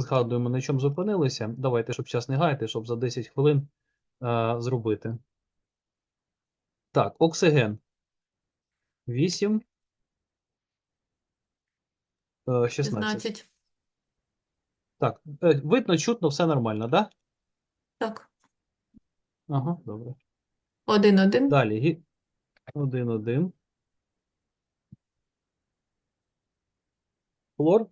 Згадуємо, на чому зупинилися. Давайте, щоб час не гаяти, щоб за 10 хвилин е, зробити. Так, оксиген. 8. Е, 16. 16. Так, е, видно, чутно, все нормально, да? Так. Ага, добре. 1, 1. Далі. гі- 1, 1. Хлор.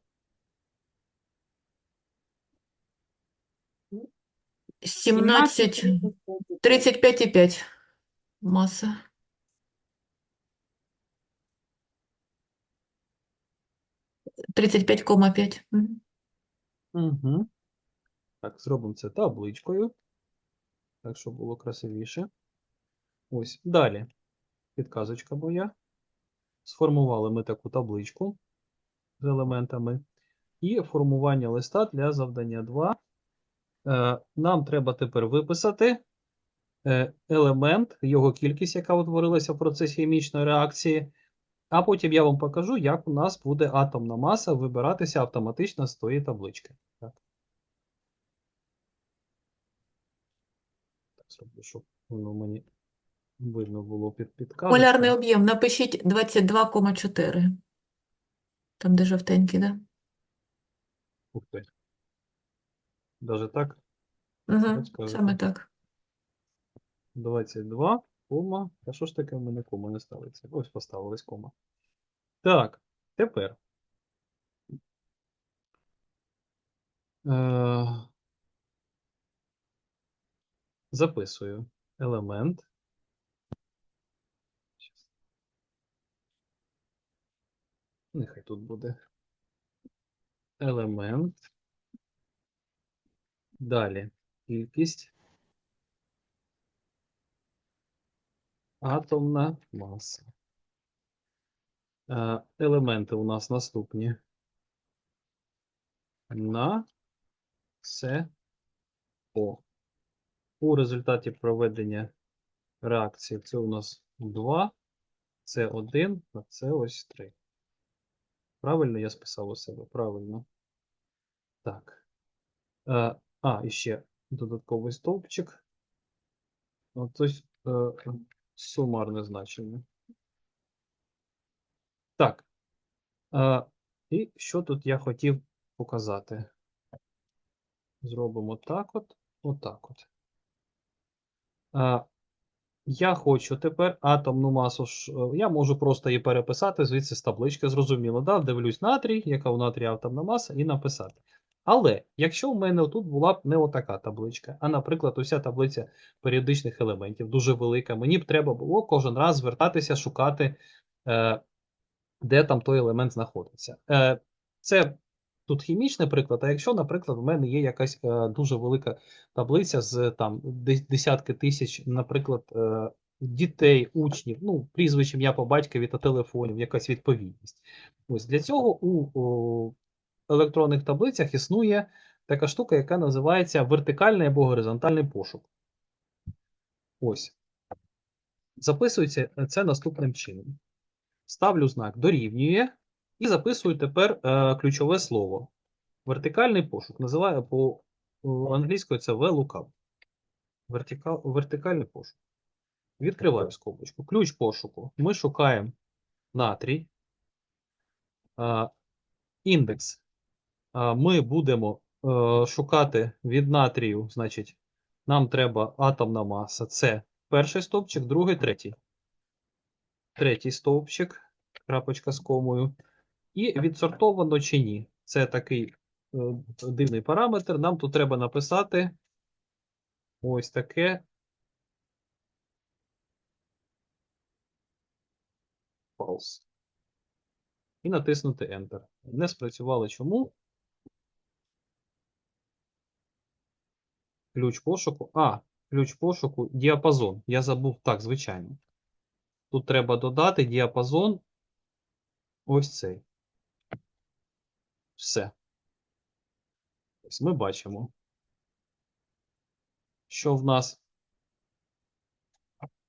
17. 35,5. Маса. Тридцять п'ять кома п'ять. Угу. Так, зробимо це табличкою. Так, щоб було красивіше. Ось. Далі. Підказочка моя. Сформували ми таку табличку з елементами. І формування листа для завдання 2. Е, нам треба тепер виписати е, елемент, його кількість, яка утворилася в процесі хімічної реакції. А потім я вам покажу, як у нас буде атомна маса вибиратися автоматично з тої таблички. Так. Так, зроблю, щоб воно мені видно було під підказочкою. Полярний об'єм. Напишіть 22,4. Там, де жовтенький, да? Ух ти. Даже так? Угу. Саме так. 22, кома. А що ж таке в мене кома не ставиться? Ось поставилась кома. Так, тепер. Е, записую елемент. Нехай тут буде елемент. Далі кількість. Атомна маса. Е, Елементи у нас наступні. На це О. У результаті проведення реакції це у нас 2, це 1, а це ось 3. Правильно я списав у себе? Правильно. Так. А, і ще додатковий стовпчик. Ось е, сумарне значення. Так. І що тут я хотів показати? Зробимо так от, отак от. Я хочу тепер атомну масу. е, Я можу просто її переписати звідси з таблички, зрозуміло. Да? Дивлюсь натрій, яка у натрія атомна маса, і написати. Але якщо в мене тут була б не отака табличка, а, наприклад, уся таблиця періодичних елементів дуже велика, мені б треба було кожен раз звертатися, шукати, е, де там той елемент знаходиться. Е, це тут хімічний приклад, а якщо, наприклад, в мене є якась е, дуже велика таблиця з там десятки тисяч, наприклад, дітей, учнів, ну, прізвищ, ім'я по батькові та телефонів, якась відповідність. Ось для цього у електронних таблицях існує така штука, яка називається вертикальний або горизонтальний пошук. Ось. Записується це наступним чином. Ставлю знак дорівнює і записую тепер е, ключове слово. Вертикальний пошук. Називаю по о, англійською це VLOOKUP. Вертика, вертикальний пошук. Відкриваю скобочку. Ключ пошуку. Ми шукаємо натрій. Е, індекс. Ми будемо е, шукати від натрію, значить, нам треба атомна маса. Це перший стовпчик, другий, третій. Третій стовпчик, крапочка з комою. І відсортовано чи ні. Це такий е, дивний параметр. Нам тут треба написати ось таке. False. І натиснути Enter. Не спрацювало чому? Ключ пошуку. А, ключ пошуку діапазон. Я забув так, звичайно. Тут треба додати діапазон. Ось цей. Все. Ось ми бачимо, що в нас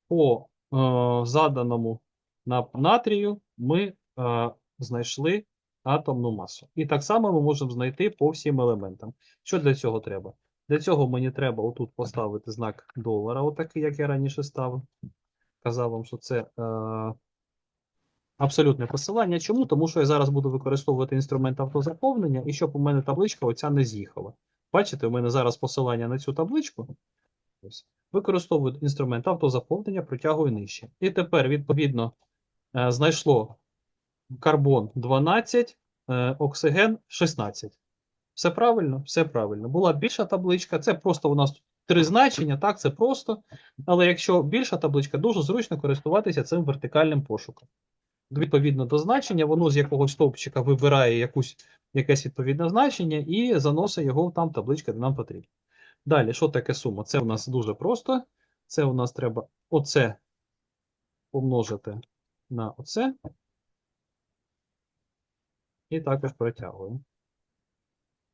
по е, заданому на натрію ми е, знайшли атомну масу. І так само ми можемо знайти по всім елементам. Що для цього треба? Для цього мені треба отут поставити знак долара, отакий, як я раніше ставив. Казав вам, що це е, абсолютне посилання. Чому? Тому що я зараз буду використовувати інструмент автозаповнення, і щоб у мене табличка оця не з'їхала. Бачите, у мене зараз посилання на цю табличку. Використовую інструмент автозаповнення, протягую нижче. І тепер, відповідно, е, знайшло карбон 12, е, оксиген 16. Все правильно? Все правильно. Була більша табличка, це просто у нас три значення, так, це просто. Але якщо більша табличка, дуже зручно користуватися цим вертикальним пошуком. Відповідно до значення, воно з якогось стовпчика вибирає якусь, якесь відповідне значення і заносить його там табличка, де нам потрібно. Далі, що таке сума? Це у нас дуже просто. Це у нас треба оце помножити на оце. І також протягую.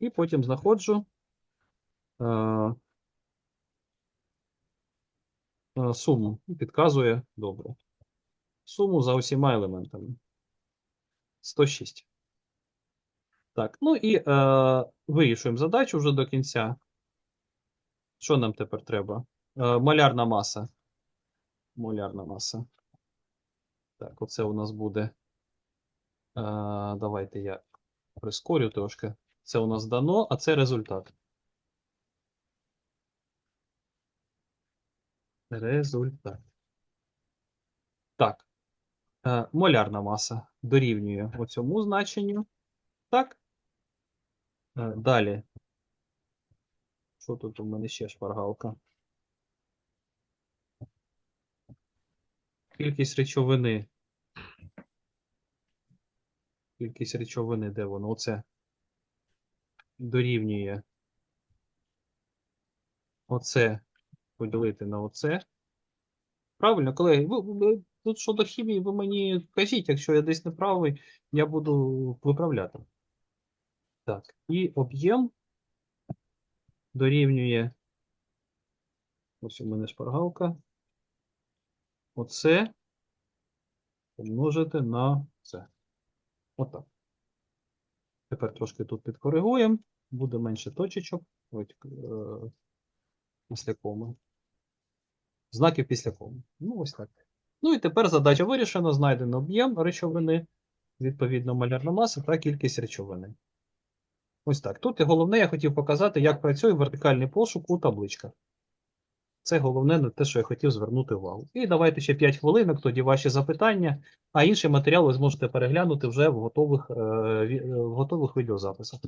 І потім знаходжу е, е, суму. Підказує добре. Суму за усіма елементами. 106. Так, ну і е, вирішуємо задачу вже до кінця. Що нам тепер треба? Е, малярна маса. Молярна маса. Так, оце у нас буде. Е, давайте я прискорю трошки. Це у нас дано, а це результат. Результат. Так. Е, молярна маса дорівнює оцьому значенню. Так. Е, далі. Що тут у мене ще шпаргалка? Кількість речовини. Кількість речовини, де воно? Оце дорівнює. Оце поділити на оце. Правильно, колеги, ви, тут щодо хімії, ви мені кажіть, якщо я десь не правий, я буду виправляти. Так, і об'єм дорівнює. Ось у мене шпаргалка. Оце помножити на це. Отак. Тепер трошки тут підкоригуємо. Буде менше точечок. Ось, е, після коми. Знаків після коми. Ну, ось так. Ну і тепер задача вирішена. Знайдено об'єм речовини, відповідно малярна маса та кількість речовини. Ось так. Тут і головне, я хотів показати, як працює вертикальний пошук у табличках. Це головне на те, що я хотів звернути увагу. І давайте ще 5 хвилинок, тоді ваші запитання, а інший матеріал ви зможете переглянути вже в готових, е, е, в готових відеозаписах.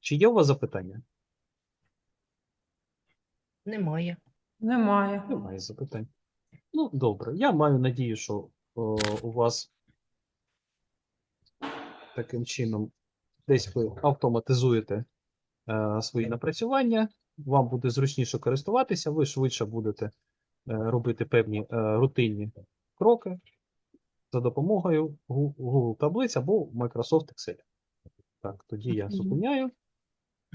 Чи є у вас запитання? Немає. Немає. Немає запитань. Ну, добре. Я маю надію, що о, у вас таким чином десь ви автоматизуєте е, свої напрацювання, вам буде зручніше користуватися, ви швидше будете е, робити певні е, рутинні кроки за допомогою Google таблиць або Microsoft Excel. Так, тоді я зупиняю.